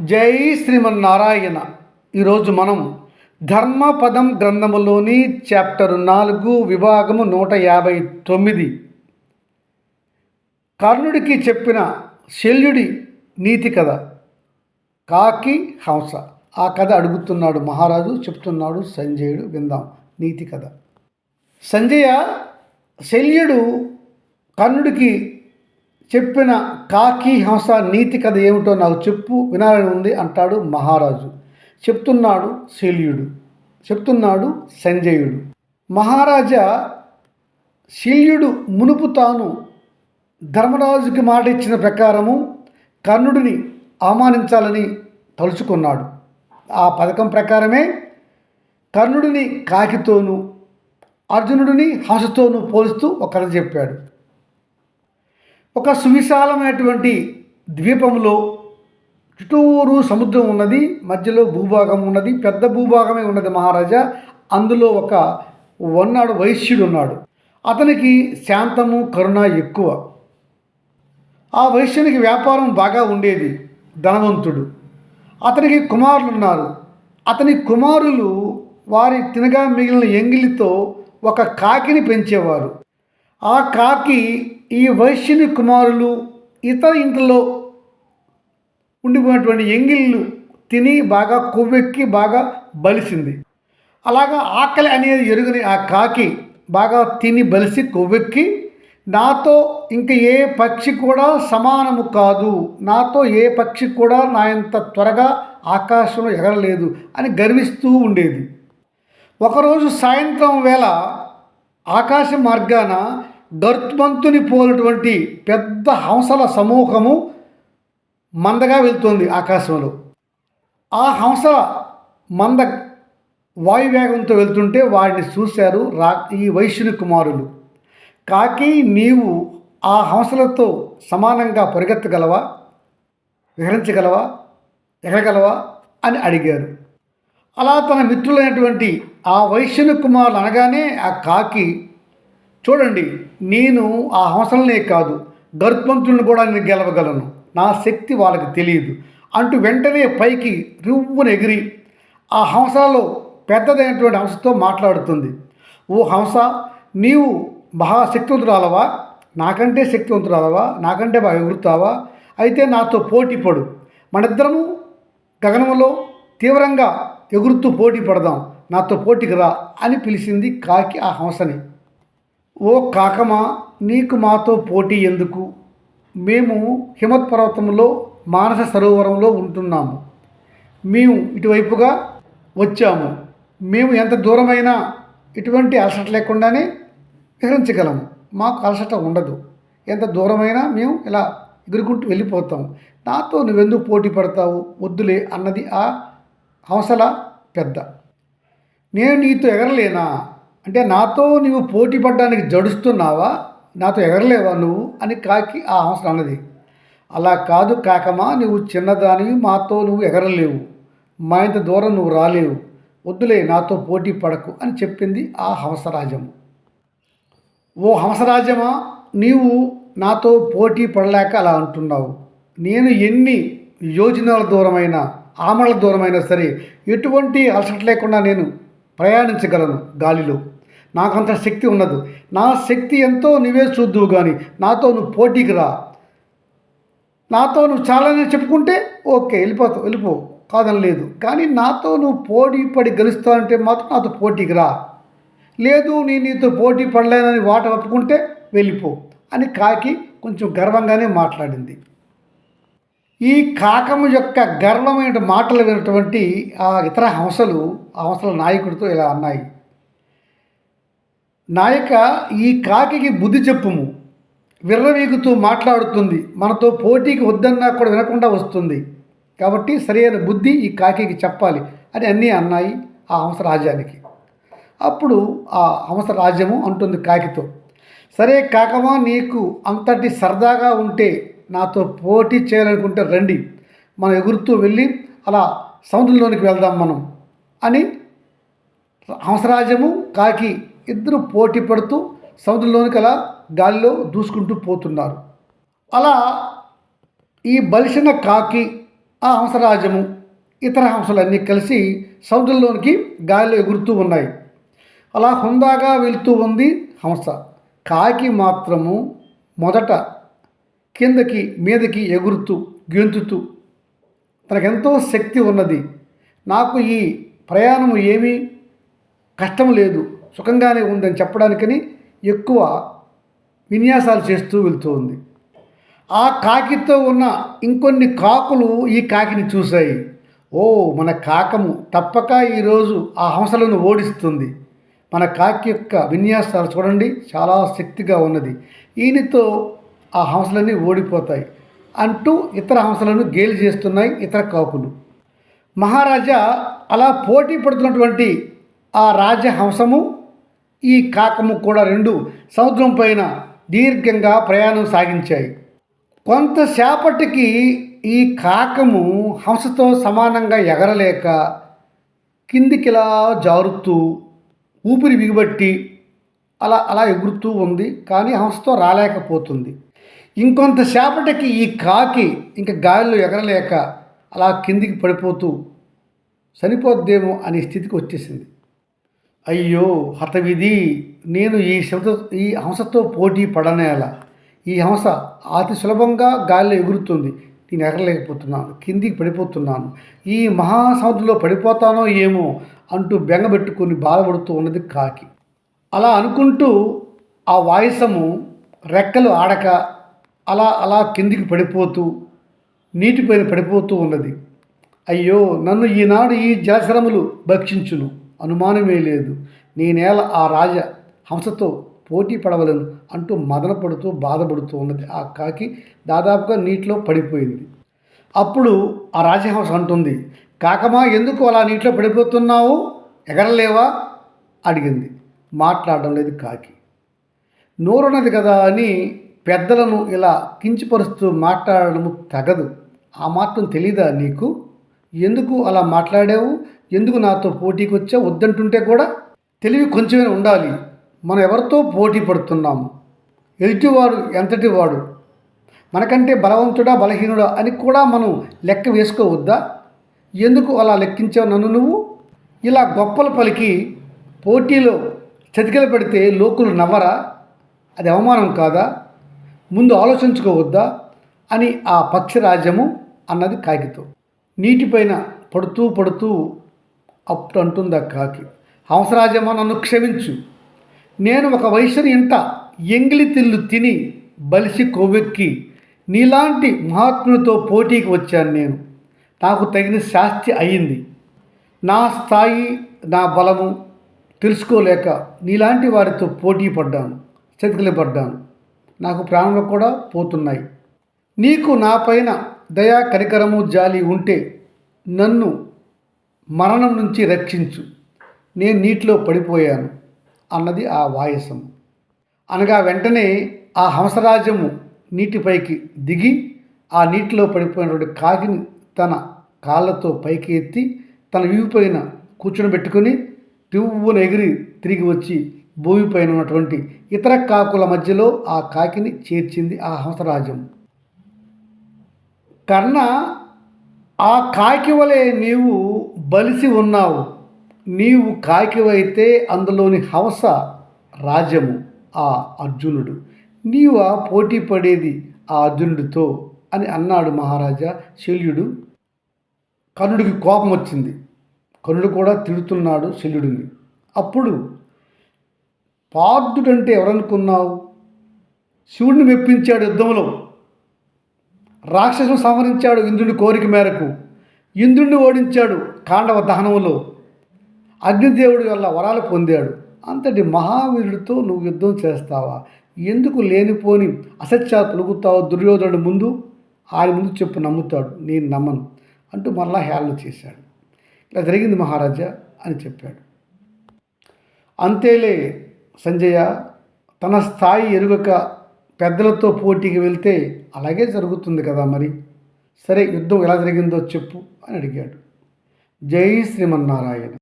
జై శ్రీమన్నారాయణ. ఈరోజు మనం ధర్మపదం గ్రంథములోని చాప్టర్ నాలుగు విభాగము నూట యాభై తొమ్మిది. కర్ణుడికి చెప్పిన శల్యుడి నీతి కథ కాకి హంస. ఆ కథ అడుగుతున్నాడు మహారాజు చెప్తున్నాడు సంజయుడు విందాం నీతి కథ. సంజయ శల్యుడు కర్ణుడికి చెప్పిన కాకి హంస నీతి కథ ఏమిటో నాకు చెప్పు వినాలని ఉంది అంటాడు మహారాజు. చెప్తున్నాడు శల్యుడు. చెప్తున్నాడు సంజయుడు. మహారాజా శల్యుడు మునుపు తాను ధర్మరాజుకి మాట ఇచ్చిన ప్రకారము కర్ణుడిని అవమానించాలని తలుచుకున్నాడు. ఆ పథకం ప్రకారమే కర్ణుడిని కాకితోనూ అర్జునుడిని హంసతోనూ పోలుస్తూ ఒక కథ చెప్పాడు. ఒక సువిశాలమైనటువంటి ద్వీపంలో చుట్టూరు సముద్రం ఉన్నది మధ్యలో భూభాగం ఉన్నది పెద్ద భూభాగమే ఉన్నది మహారాజా. అందులో ఒక ఉన్నాడు వైశ్యుడు ఉన్నాడు. అతనికి శాంతము కరుణ ఎక్కువ. ఆ వైశ్యునికి వ్యాపారం బాగా ఉండేది ధనవంతుడు. అతనికి కుమారులు ఉన్నారు. అతని కుమారులు వారి తినగా మిగిలిన ఎంగిలితో ఒక కాకిని పెంచేవారు. ఆ కాకి ఈ వైశ్యుని కుమారులు ఇతర ఇంట్లో ఉండిపోయినటువంటి ఎంగిళ్ళు తిని బాగా కొవ్వెక్కి బాగా బలిసింది. అలాగా ఆకలి అనేది ఎరుగుని ఆ కాకి బాగా తిని బలిసి కొవ్వెక్కి నాతో ఇంక ఏ పక్షి కూడా సమానము కాదు. నాతో ఏ పక్షి కూడా నా ఇంత త్వరగా ఆకాశంలో ఎగరలేదు అని గర్విస్తూ ఉండేది. ఒకరోజు సాయంత్రం వేళ ఆకాశ మార్గాన గర్త్మంతుని పోలినటువంటి పెద్ద హంసల సమూహము మందగా వెళ్తుంది ఆకాశంలో. ఆ హంస మంద వాయువేగంతో వెళ్తుంటే వాడిని చూశారు రా ఈ వైశ్యుని కుమారులు. కాకి నీవు ఆ హంసలతో సమానంగా పరిగెత్తగలవా? విహరించగలవా? ఎగరగలవా? అని అడిగారు. అలా తన మిత్రులైనటువంటి ఆ వైశ్యుని కుమారులు అనగానే ఆ కాకి చూడండి నేను ఆ హంసలనే కాదు గర్భంతులను కూడా నేను గెలవగలను. నా శక్తి వాళ్ళకి తెలియదు. అంటూ వెంటనే పైకి రువ్వున ఎగిరి ఆ హంసలో పెద్దదైనటువంటి హంసతో మాట్లాడుతుంది. ఓ హంస నీవు మహాశక్తివంతురాలవా? నాకంటే శక్తివంతురాలవా? నాకంటే బాగా ఎగురుతావా? అయితే నాతో పోటీ పడు. మనిద్దరము గగనంలో తీవ్రంగా ఎగురుతూ పోటీ పడదాం. నాతో పోటీకి రా అని పిలిచింది కాకి ఆ హంసని. ఓ కాకమా నీకు మాతో పోటీ ఎందుకు? మేము హిమత్ పర్వతంలో మానస సరోవరంలో ఉంటున్నాము. మేము ఇటువైపుగా వచ్చాము. మేము ఎంత దూరమైనా ఇటువంటి అలసట లేకుండానే విహరించగలము. మాకు అలసట ఉండదు. ఎంత దూరమైనా మేము ఇలా ఎగురుకుంటూ వెళ్ళిపోతాం నాతో నువ్వెందుకు పోటీ పడతావు? వద్దులే అన్నది ఆ హంసల పెద్ద. నేను నీతో ఎగరలేనా? అంటే నాతో నీవు పోటీ పడడానికి జడుస్తున్నావా? నాతో ఎగరలేవా నువ్వు? అని కాకి ఆ హంస అన్నది. అలా కాదు కాకమా నువ్వు చిన్నదానివి మాతో నువ్వు ఎగరలేవు. మా ఇంత దూరం నువ్వు రాలేవు. వద్దులే నాతో పోటీ పడకు అని చెప్పింది ఆ హంసరాజము ఓ హంసరాజమా నీవు నాతో పోటీ పడలేక అలా అంటున్నావు. నేను ఎన్ని యోజనాల దూరమైన ఆమల దూరమైనా సరే ఎటువంటి అలసట లేకుండా నేను ప్రయాణించగలను గాలిలో. నాకంత శక్తి ఉన్నదు. నా శక్తి ఎంతో నువ్వే చూద్దువు కానీ నాతో నువ్వు పోటీకి రా. నాతో నువ్వు చాలానే చెప్పుకుంటే ఓకే వెళ్ళిపోతావు వెళ్ళిపో కాదని లేదు. కానీ నాతో నువ్వు పోటీ పడి గెలుస్తావంటే మాత్రం నాతో పోటీకి రా. లేదు నేను నీతో పోటీ పడలేనని వాట ఒప్పుకుంటే వెళ్ళిపో అని కాకి కొంచెం గర్వంగానే మాట్లాడింది. ఈ కాకము యొక్క గర్వమైన మాటలు వినటువంటి ఆ ఇతర హంసలు ఆ హంసల నాయకుడితో ఇలా అన్నాయి. నాయక ఈ కాకికి బుద్ధి చెప్పుము. విర్రవీగుతూ మాట్లాడుతుంది. మనతో పోటీకి వద్దన్నా కూడా వినకుండా వస్తుంది. కాబట్టి సరైన బుద్ధి ఈ కాకికి చెప్పాలి అని అన్నీ అన్నాయి ఆ హంస రాజ్యానికి. అప్పుడు ఆ హంస రాజ్యము అంటుంది కాకితో. సరే కాకమా నీకు అంతటి సరదాగా ఉంటే నాతో పోటీ చేయాలనుకుంటే రండి. మనం ఎగురుతూ వెళ్ళి అలా సముద్రంలోనికి వెళ్దాం మనం అని హంసరాజ్యము కాకి ఇద్దరు పోటీ పడుతూ సముద్రంలోనికి అలా గాలిలో దూసుకుంటూ పోతున్నారు. అలా ఈ బలిసిన కాకి ఆ హంసరాజము ఇతర హంసలన్నీ కలిసి సముద్రంలోనికి గాలిలో ఎగురుతూ ఉన్నాయి. అలా హుందాగా వెళుతూ ఉంది హంస. కాకి మాత్రము మొదట కిందకి మీదకి ఎగురుతూ గెంతుతూ తనకెంతో శక్తి ఉన్నది. నాకు ఈ ప్రయాణం ఏమీ కష్టం లేదు. సుఖంగానే ఉందని చెప్పడానికని ఎక్కువ విన్యాసాలు చేస్తూ వెళ్తూ ఉంది ఆ కాకితో ఉన్న ఇంకొన్ని కాకులు ఈ కాకిని చూశాయి. ఓ మన కాకము తప్పక ఈరోజు ఆ హంసలను ఓడిస్తుంది. మన కాకి యొక్క విన్యాసాలు చూడండి చాలా శక్తిగా ఉన్నది. ఈయనతో ఆ హంసలన్నీ ఓడిపోతాయి అంటూ ఇతర హంసలను గేలి చేస్తున్నాయి ఇతర కాకులు మహారాజా అలా పోటీ పడుతున్నటువంటి ఆ రాజహంసము ఈ కాకము కూడా రెండు సముద్రం పైన దీర్ఘంగా ప్రయాణం సాగించాయి. కొంతసేపటికి ఈ కాకము హంసతో సమానంగా ఎగరలేక కిందికిలా జారుతూ ఊపిరి బిగుబట్టి అలా అలా ఎగురుతూ ఉంది. కానీ హంసతో రాలేకపోతుంది. ఇంకొంతసేపటికి ఈ కాకి ఇంక గాలిలో ఎగరలేక అలా కిందికి పడిపోతూ చనిపోద్దేమో అనే స్థితికి వచ్చేసింది. అయ్యో హతవిధి! నేను ఈ శబ్ద ఈ హంసతో పోటీ పడనేలా ఈ హంస అతి సులభంగా గాలిలో ఎగురుతుంది. నేను ఎగరలేకపోతున్నాను కిందికి పడిపోతున్నాను. ఈ మహాసముద్రంలో పడిపోతానో ఏమో అంటూ బెంగబెట్టుకుని బాధపడుతూ ఉన్నది కాకి. అలా అనుకుంటూ ఆ వాయసము రెక్కలు ఆడక అలా అలా కిందికి పడిపోతూ నీటిపైన పడిపోతూ ఉన్నది. అయ్యో నన్ను ఈనాడు ఈ జలశ్రమలు భక్షించును. అనుమానమే లేదు. నేనేల ఆ రాజ హంసతో పోటీ పడవలను అంటూ మదన పడుతూ బాధపడుతూ ఉన్నది. ఆ కాకి దాదాపుగా నీటిలో పడిపోయింది. అప్పుడు ఆ రాజహంస అంటుంది కాకమా ఎందుకు అలా నీటిలో పడిపోతున్నావు? ఎగరలేవా? అడిగింది. మాట్లాడడం లేదు కాకి. నోరున్నది కదా అని పెద్దలను ఇలా కించిపరుస్తూ మాట్లాడడము తగదు. ఆ మాత్రం తెలీదా నీకు? ఎందుకు అలా మాట్లాడావు? ఎందుకు నాతో పోటీకి వచ్చా వద్దంటుంటే కూడా తెలివి కొంచెమే ఉండాలి. మనం ఎవరితో పోటీ పడుతున్నాము? ఎదుటివాడు ఎంతటి వాడు మనకంటే బలవంతుడా బలహీనుడా అని కూడా మనం లెక్క వేసుకోవద్దా? ఎందుకు అలా లెక్కించావు నన్ను నువ్వు? ఇలా గొప్పలు పలికి పోటీలో చతికిల పెడితే లోకులు నవ్వరా? అది అవమానం కాదా? ముందు ఆలోచించుకోవద్దా అని ఆ పక్షిరాజ్యము అన్నది కాకితో నీటిపైన పడుతూ పడుతూ అప్పుడు అంటుంది ఆ కాకి హంసరాజమ్మ నన్ను క్షమించు. నేను ఒక వయసుని ఇంట ఎంగిలి తిల్లు తిని బలిసి కొవ్వెక్కి నీలాంటి మహాత్మునితో పోటీకి వచ్చాను నేను. నాకు తగిన శాస్తి అయ్యింది. నా స్థాయి నా బలము తెలుసుకోలేక నీలాంటి వారితో పోటీ పడ్డాను చతికిలి పడ్డాను నాకు ప్రాణాలు కూడా పోతున్నాయి. నీకు నా పైన దయా కనికరము జాలి ఉంటే నన్ను మరణం నుంచి రక్షించు. నేను నీటిలో పడిపోయాను అన్నది ఆ వాయసము అనగా వెంటనే ఆ హంసరాజ్యము నీటిపైకి దిగి ఆ నీటిలో పడిపోయినటువంటి కాకిని తన కాళ్ళతో పైకి ఎత్తి తన వీపుపైన కూర్చొని పెట్టుకుని టివ్వున ఎగిరి తిరిగి వచ్చి భూమిపైన ఉన్నటువంటి ఇతర కాకుల మధ్యలో ఆ కాకిని చేర్చింది ఆ హంసరాజ్యం కర్ణ ఆ కాకి వలె నీవు బలిసి ఉన్నావు. నీవు కాకివైతే అందులోని హంస రాజ్యము ఆ అర్జునుడు. నీవు ఆ పోటీ పడేది ఆ అర్జునుడితో అని అన్నాడు మహారాజా శల్యుడు. కర్ణుడికి కోపం వచ్చింది. కర్ణుడు కూడా తిడుతున్నాడు శల్యుడిని. అప్పుడు పార్థుడంటే ఎవరనుకున్నావు? శివుడిని మెప్పించాడు యుద్ధంలో. రాక్షసును సంహరించాడు ఇంద్రుడి కోరిక మేరకు. ఇంద్రుడిని ఓడించాడు కాండవ దహనంలో అగ్నిదేవుడి వల్ల వరాలు పొందాడు. అంతటి మహావీరుడితో నువ్వు యుద్ధం చేస్తావా? ఎందుకు లేనిపోని అసత్యా తొలుగుతావు దుర్యోధనుడు ముందు? ఆయన ముందు చెప్పు నమ్ముతాడు. నేను నమ్మను అంటూ మరలా హేళన చేశాడు. ఇలా జరిగింది మహారాజా అని చెప్పాడు. అంతేలే సంజయ తన స్థాయి ఎరుగక పెద్దలతో పోటీకి వెళ్తే అలాగే జరుగుతుంది కదా మరి? సరే యుద్ధం ఎలా జరిగిందో చెప్పు అని అడిగాడు. జై శ్రీమన్నారాయణ.